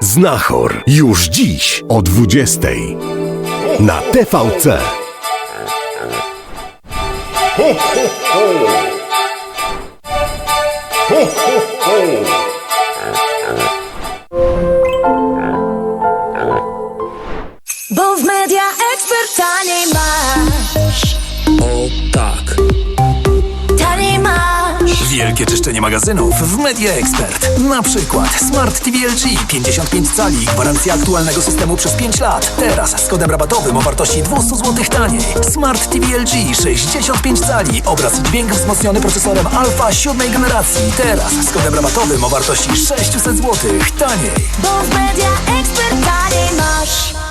Znachor już dziś o 20 na TVC. Bo w media ekspert taniej masz, O tak. Wielkie czyszczenie magazynów w Media Expert. Na przykład Smart TV LG 55 cali, gwarancja aktualnego systemu przez 5 lat. Teraz z kodem rabatowym o wartości 200 zł taniej. Smart TV LG 65 cali, obraz i dźwięk wzmocniony procesorem Alpha 7 generacji. Teraz z kodem rabatowym o wartości 600 zł taniej. Bo w media ekspert taniej masz.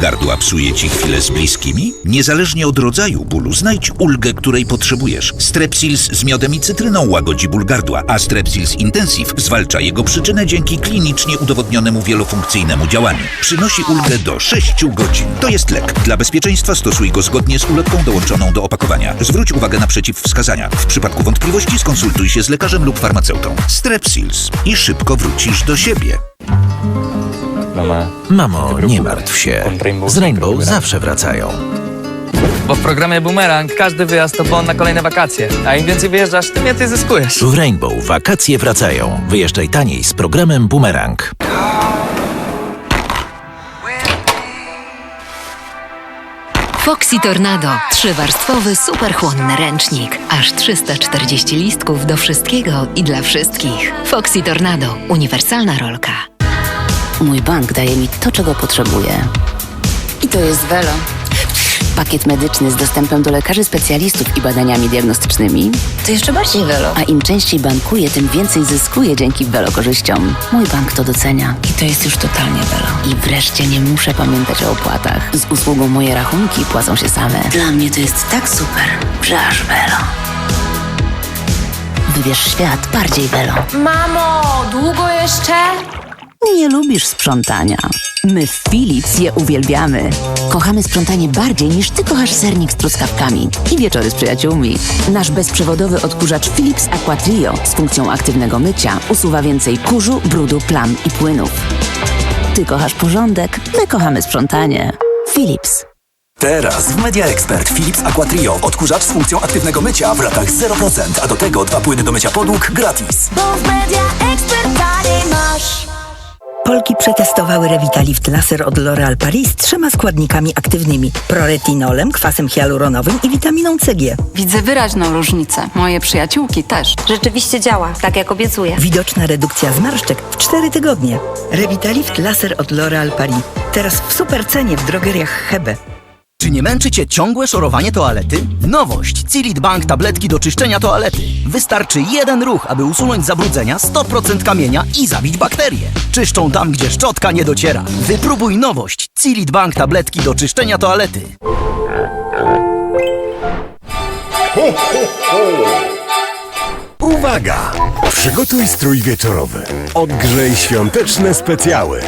Gardła psuje ci chwilę z bliskimi? Niezależnie od rodzaju bólu, znajdź ulgę, której potrzebujesz. Strepsils z miodem i cytryną łagodzi ból gardła, a Strepsils Intensive zwalcza jego przyczynę dzięki klinicznie udowodnionemu wielofunkcyjnemu działaniu. Przynosi ulgę do 6 godzin. To jest lek. Dla bezpieczeństwa stosuj go zgodnie z ulotką dołączoną do opakowania. Zwróć uwagę na przeciwwskazania. W przypadku wątpliwości skonsultuj się z lekarzem lub farmaceutą. Strepsils i szybko wrócisz do siebie. Mamo, nie martw się. Z Rainbow zawsze wracają. Bo w programie Boomerang każdy wyjazd to bon na kolejne wakacje. A im więcej wyjeżdżasz, tym więcej zyskujesz. W Rainbow wakacje wracają. Wyjeżdżaj taniej z programem Boomerang. Foxy Tornado. Trzywarstwowy, superchłonny ręcznik. Aż 340 listków do wszystkiego i dla wszystkich. Foxy Tornado. Uniwersalna rolka. Mój bank daje mi to, czego potrzebuję. I to jest Velo. Pakiet medyczny z dostępem do lekarzy specjalistów i badaniami diagnostycznymi. To jeszcze bardziej Velo. A im częściej bankuję, tym więcej zyskuję dzięki Velo korzyściom. Mój bank to docenia. I to jest już totalnie Velo. I wreszcie nie muszę pamiętać o opłatach. Z usługą moje rachunki płacą się same. Dla mnie to jest tak super, że aż Velo. Wybierz świat bardziej Velo. Mamo, długo jeszcze? Nie lubisz sprzątania. My w Philips je uwielbiamy. Kochamy sprzątanie bardziej niż ty kochasz sernik z truskawkami i wieczory z przyjaciółmi. Nasz bezprzewodowy odkurzacz Philips Aqua Trio z funkcją aktywnego mycia usuwa więcej kurzu, brudu, plam i płynów. Ty kochasz porządek, my kochamy sprzątanie. Philips. Teraz w Media Expert Philips Aqua Trio. Odkurzacz z funkcją aktywnego mycia w ratach 0%, a do tego dwa płyny do mycia podłóg gratis. Bo w media ekspert taniej masz. Polki przetestowały Revitalift Laser od L'Oréal Paris z trzema składnikami aktywnymi: proretinolem, kwasem hialuronowym i witaminą CG. Widzę wyraźną różnicę. Moje przyjaciółki też. Rzeczywiście działa, tak jak obiecuję. Widoczna redukcja zmarszczek w 4 tygodnie. Revitalift Laser od L'Oréal Paris. Teraz w super cenie w drogeriach Hebe. Czy nie męczy Cię ciągłe szorowanie toalety? Nowość! Cilit Bank tabletki do czyszczenia toalety. Wystarczy jeden ruch, aby usunąć zabrudzenia, 100% kamienia i zabić bakterie. Czyszczą tam, gdzie szczotka nie dociera. Wypróbuj nowość! Cilit Bank tabletki do czyszczenia toalety. Uwaga! Przygotuj strój wieczorowy. Odgrzej świąteczne specjały.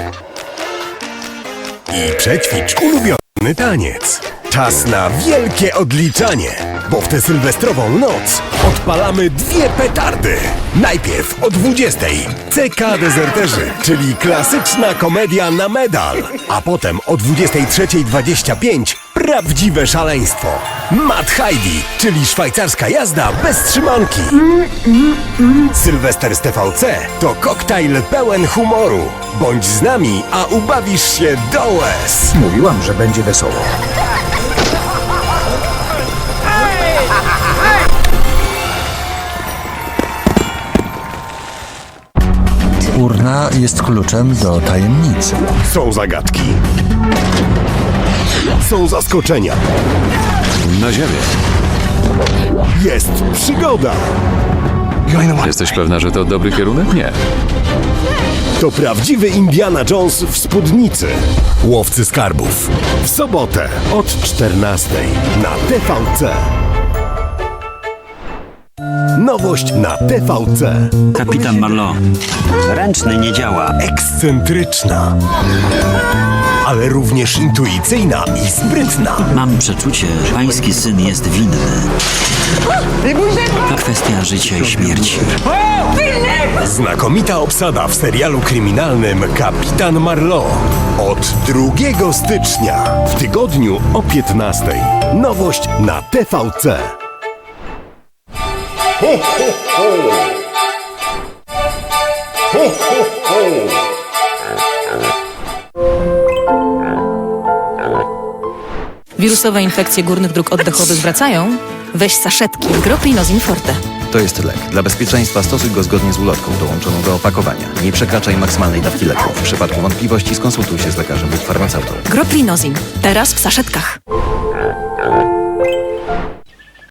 I przećwicz ulubiony taniec. Czas na wielkie odliczanie, bo w tę sylwestrową noc odpalamy dwie petardy. Najpierw o 20 CK Dezerterzy, czyli klasyczna komedia na medal, a potem o 23.25 prawdziwe szaleństwo. Mad Heidi, czyli szwajcarska jazda bez trzymanki. Sylwester z TVC to koktajl pełen humoru. Bądź z nami, a ubawisz się do łez. Mówiłam, że będzie wesoło. Urna jest kluczem do tajemnicy. Są zagadki. Są zaskoczenia. Na ziemię. Jest przygoda. Jesteś pewna, że to dobry kierunek? Nie. To prawdziwy Indiana Jones w spódnicy. Łowcy skarbów. W sobotę od 14 na TVC. Nowość na TVC. Kapitan Marlowe. Ręczny nie działa. Ekscentryczna. Ale również intuicyjna i sprytna. Mam przeczucie, pański syn jest winny. To kwestia życia i śmierci. Znakomita obsada w serialu kryminalnym Kapitan Marlowe. Od 2 stycznia w tygodniu o 15. Nowość na TVC. Ho, ho, ho! Ho, ho, ho! Wirusowe infekcje górnych dróg oddechowych wracają? Weź saszetki Groprinozin Forte. To jest lek. Dla bezpieczeństwa stosuj go zgodnie z ulotką dołączoną do opakowania. Nie przekraczaj maksymalnej dawki leku. W przypadku wątpliwości skonsultuj się z lekarzem lub farmaceutą. Groprinozin. Teraz w saszetkach.